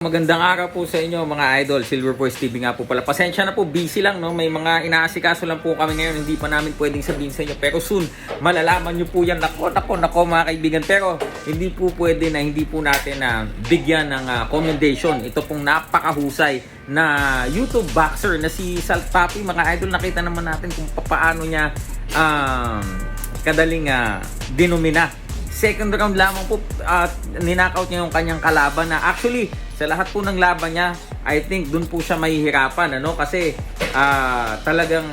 Magandang araw po sa inyo mga idol. Silver Voice TV nga po pala. Pasensya na po, busy lang no. May mga inaasikaso lang po kami ngayon. Hindi pa namin pwedeng sabihin sa inyo. Pero soon, malalaman nyo po yan. Nako, nako, nako mga kaibigan. Pero hindi po pwede na hindi po natin na bigyan ng ah, commendation. Ito pong napakahusay na YouTube boxer na si Salt Papi. Mga idol, nakita naman natin kung paano niya um, kadaling uh, dinumina second round lamang po at ninakaut niya yung kanyang kalaban na actually sa lahat po ng laban niya I think dun po siya mahihirapan ano? Kasi ah, talagang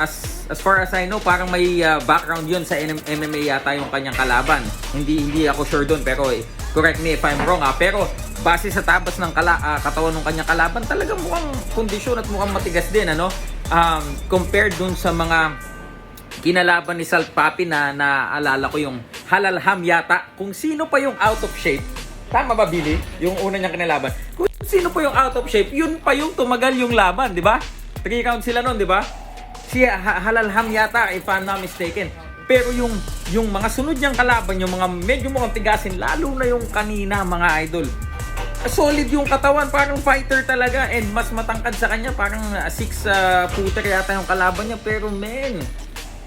as as far as I know parang may ah, background yun sa MMA yata yung kanyang kalaban. Hindi hindi ako sure dun pero eh, correct me if I'm wrong ah. Pero base sa tabas ng kala, ah, katawan ng kanyang kalaban talagang mukhang kondisyon at mukhang matigas din ano? Um, compared dun sa mga kinalaban ni Salt Papi na naalala ko yung Halalham yata. Kung sino pa yung out of shape, tama ba Billy? Yung una niyang kinalaban. Kung sino pa yung out of shape, yun pa yung tumagal yung laban, di ba? Three rounds sila nun, di ba? Si Ha- Halalham yata, if I'm not mistaken. Pero yung yung mga sunod niyang kalaban, yung mga medyo mukhang tigasin, lalo na yung kanina mga idol. Solid yung katawan, parang fighter talaga and mas matangkad sa kanya, parang 6 footer yata yung kalaban niya pero men,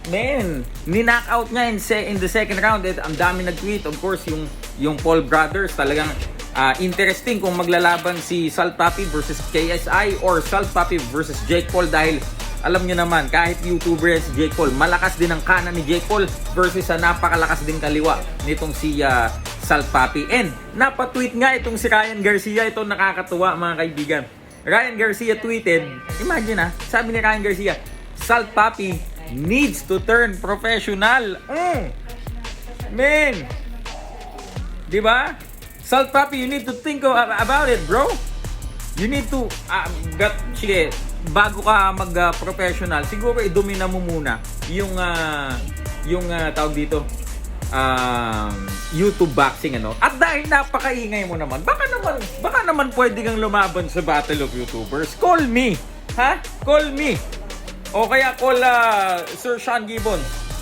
Men, ni-knockout niya in, se- in the second round. At ang dami nag-tweet. Of course, yung, yung Paul Brothers talagang ah, interesting kung maglalaban si Salt Papi versus KSI or Salt Papi versus Jake Paul dahil alam niyo naman, kahit YouTuber si Jake Paul, malakas din ang kanan ni Jake Paul versus sa napakalakas din kaliwa nitong si ah, Salt Papi. And napatweet nga itong si Ryan Garcia. Ito nakakatuwa mga kaibigan. Ryan Garcia tweeted, imagine ah, sabi ni Ryan Garcia, Salt Papi needs to turn professional. Mm. Man. 'Di ba? Salt Papi, you need to think of- about it, bro. You need to ah, gat sige, bago ka mag-professional, siguro i-domina mo muna yung ah, yung ah, tawag dito um, YouTube boxing ano. At dahil napakaingay mo naman, baka naman baka naman pwede kang lumaban sa Battle of YouTubers. Call me. Ha? Call me. O kaya call ah, Sir Sean Gibbon.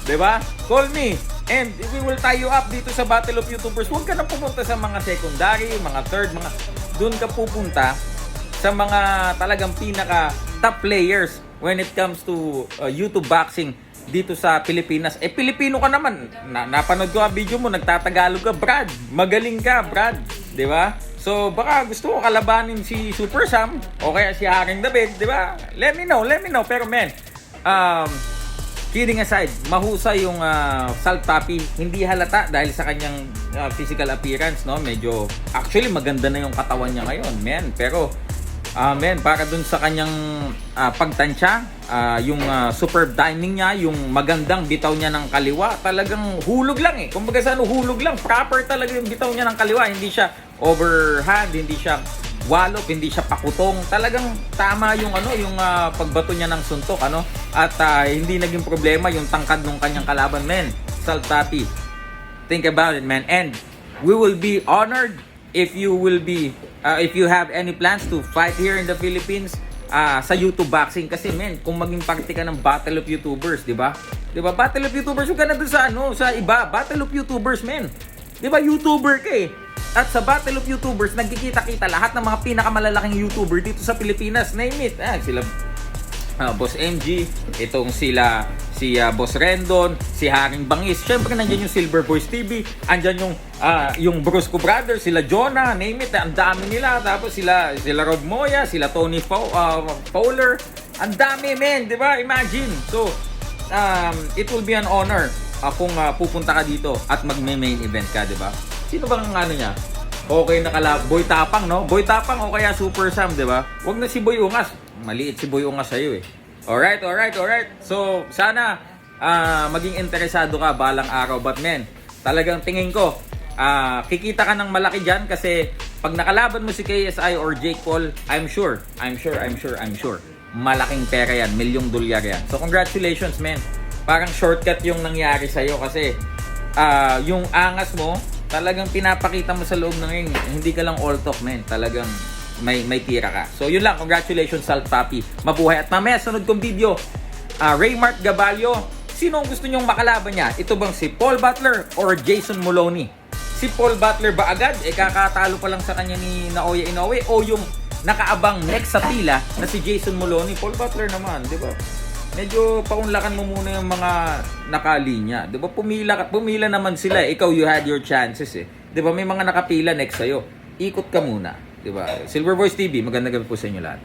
'Di ba? Call me. And we will tie you up dito sa Battle of YouTubers. Huwag ka na pupunta sa mga secondary, mga third, mga... Doon ka pupunta sa mga talagang pinaka top players when it comes to uh, YouTube boxing dito sa Pilipinas. Eh, Pilipino ka naman. Na, napanood ko ang video mo, nagtatagalog ka, Brad. Magaling ka, Brad. 'Di ba? So, baka gusto ko kalabanin si Super Sam o kaya si Haring David, 'di ba? Let me know, let me know. Pero men, um, kidding aside, mahusay yung ah, Salt Papi. Hindi halata dahil sa kanyang ah, physical appearance, no? Medyo, actually, maganda na yung katawan niya ngayon, men. Pero, ah men, para dun sa kanyang ah, pagtansya, ah, yung ah, superb timing niya, yung magandang bitaw niya ng kaliwa, talagang hulog lang eh. Kumbaga sa ano, hulog lang. Proper talaga yung bitaw niya ng kaliwa. Hindi siya overhand, hindi siya walop, hindi siya pakutong. Talagang tama yung ano, yung ah, pagbato niya ng suntok, ano? At ah, hindi naging problema yung tangkad ng kanyang kalaban, men. Saltati. Think about it, man. And we will be honored if you will be uh, if you have any plans to fight here in the Philippines uh, sa YouTube boxing kasi men kung maging parte ka ng Battle of YouTubers, 'di ba? 'Di ba? Battle of YouTubers, huwag ka sa ano, sa iba, Battle of YouTubers, men. 'Di ba? YouTuber ka eh. At sa Battle of YouTubers, nagkikita-kita lahat ng mga pinakamalalaking YouTuber dito sa Pilipinas. Name it. Ah, sila Ah, Boss MG, itong sila si ah, Boss Rendon, si Haring Bangis. Syempre nandiyan yung Silver Boys TV, andyan yung ah, yung Brusco Brothers, sila Jonah, name it, ang dami nila. Tapos sila sila Rob Moya, sila Tony Fo- ah, Fowler. Ang dami, men, 'di ba? Imagine. So, um, it will be an honor ah, kung ah, pupunta ka dito at magme-main event ka, 'di ba? Sino bang ano niya? Okay na kala Boy Tapang, no? Boy Tapang o kaya Super Sam, 'di ba? Huwag na si Boy Ungas. Maliit si Boy Ungas sa iyo eh. Alright, alright, alright. So, sana ah, maging interesado ka balang araw. But men, talagang tingin ko, ah, kikita ka ng malaki dyan kasi pag nakalaban mo si KSI or Jake Paul, I'm sure, I'm sure, I'm sure, I'm sure, malaking pera yan, milyong dolyar yan. So, congratulations, men. Parang shortcut yung nangyari sa'yo kasi ah, yung angas mo, talagang pinapakita mo sa loob ng ring. Hindi ka lang all talk, men. Talagang may may tira ka. So yun lang, congratulations Salt Papi. Mabuhay at mamaya sunod kong video, ah, Raymart Gabalio, sino ang gusto nyong makalaban niya? Ito bang si Paul Butler or Jason Moloney? Si Paul Butler ba agad? Eh kakatalo pa lang sa kanya ni Naoya Inoue o yung nakaabang next sa pila na si Jason Moloney. Paul Butler naman, di ba? Medyo paunlakan mo muna yung mga nakalinya. Di ba? Pumila, pumila naman sila. eh. Ikaw, you had your chances eh. Di ba? May mga nakapila next sa'yo. Ikot ka muna. Di ba? Silver Voice TV, magandang gabi po sa inyo lahat.